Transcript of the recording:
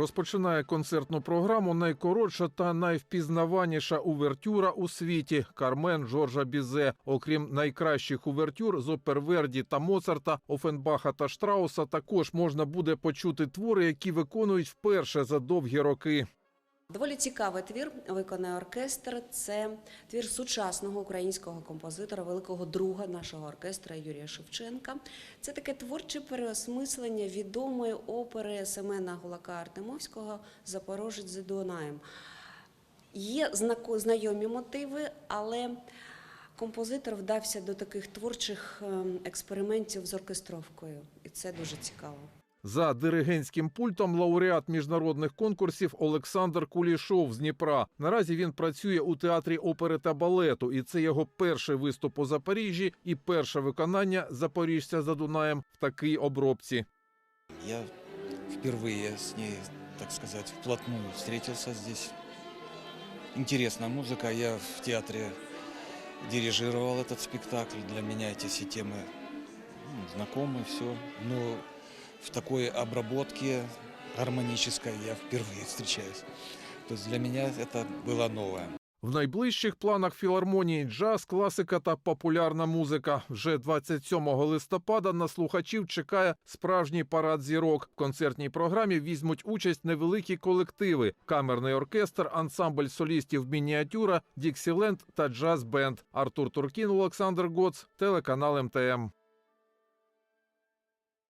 Розпочинає концертну програму найкоротша та найвпізнаваніша увертюра у світі Кармен Жоржа Бізе. Окрім найкращих увертюр з опер Верді та Моцарта, Офенбаха та Штрауса, також можна буде почути твори, які виконують вперше за довгі роки. Доволі цікавий твір виконає оркестр. Це твір сучасного українського композитора, великого друга нашого оркестра Юрія Шевченка. Це таке творче переосмислення відомої опери Семена Гулака Артемовського Запорожець за Дунаєм. Є знайомі мотиви, але композитор вдався до таких творчих ем, експериментів з оркестровкою, і це дуже цікаво. За диригентським пультом лауреат міжнародних конкурсів Олександр Кулішов з Дніпра. Наразі він працює у театрі опери та балету, і це його перший виступ у Запоріжжі і перше виконання Запоріжця за Дунаєм в такій обробці. Я впервые с ней, так сказать, вплотную встретился здесь. Интересная музыка. Я в театре дирижировал этот спектакль. Для меня эти все темы ну, знакомы, все. Но в такой обработке гармонической я впервые встречаюсь. То есть для меня это было новое. В найближчих планах філармонії джаз, класика та популярна музика. Вже 27 листопада на слухачів чекає справжній парад зірок. В концертній програмі візьмуть участь невеликі колективи: камерний оркестр, ансамбль солістів мініатюра, Діксіленд та джаз-бенд. Артур Туркін, Олександр Гоц, телеканал МТМ.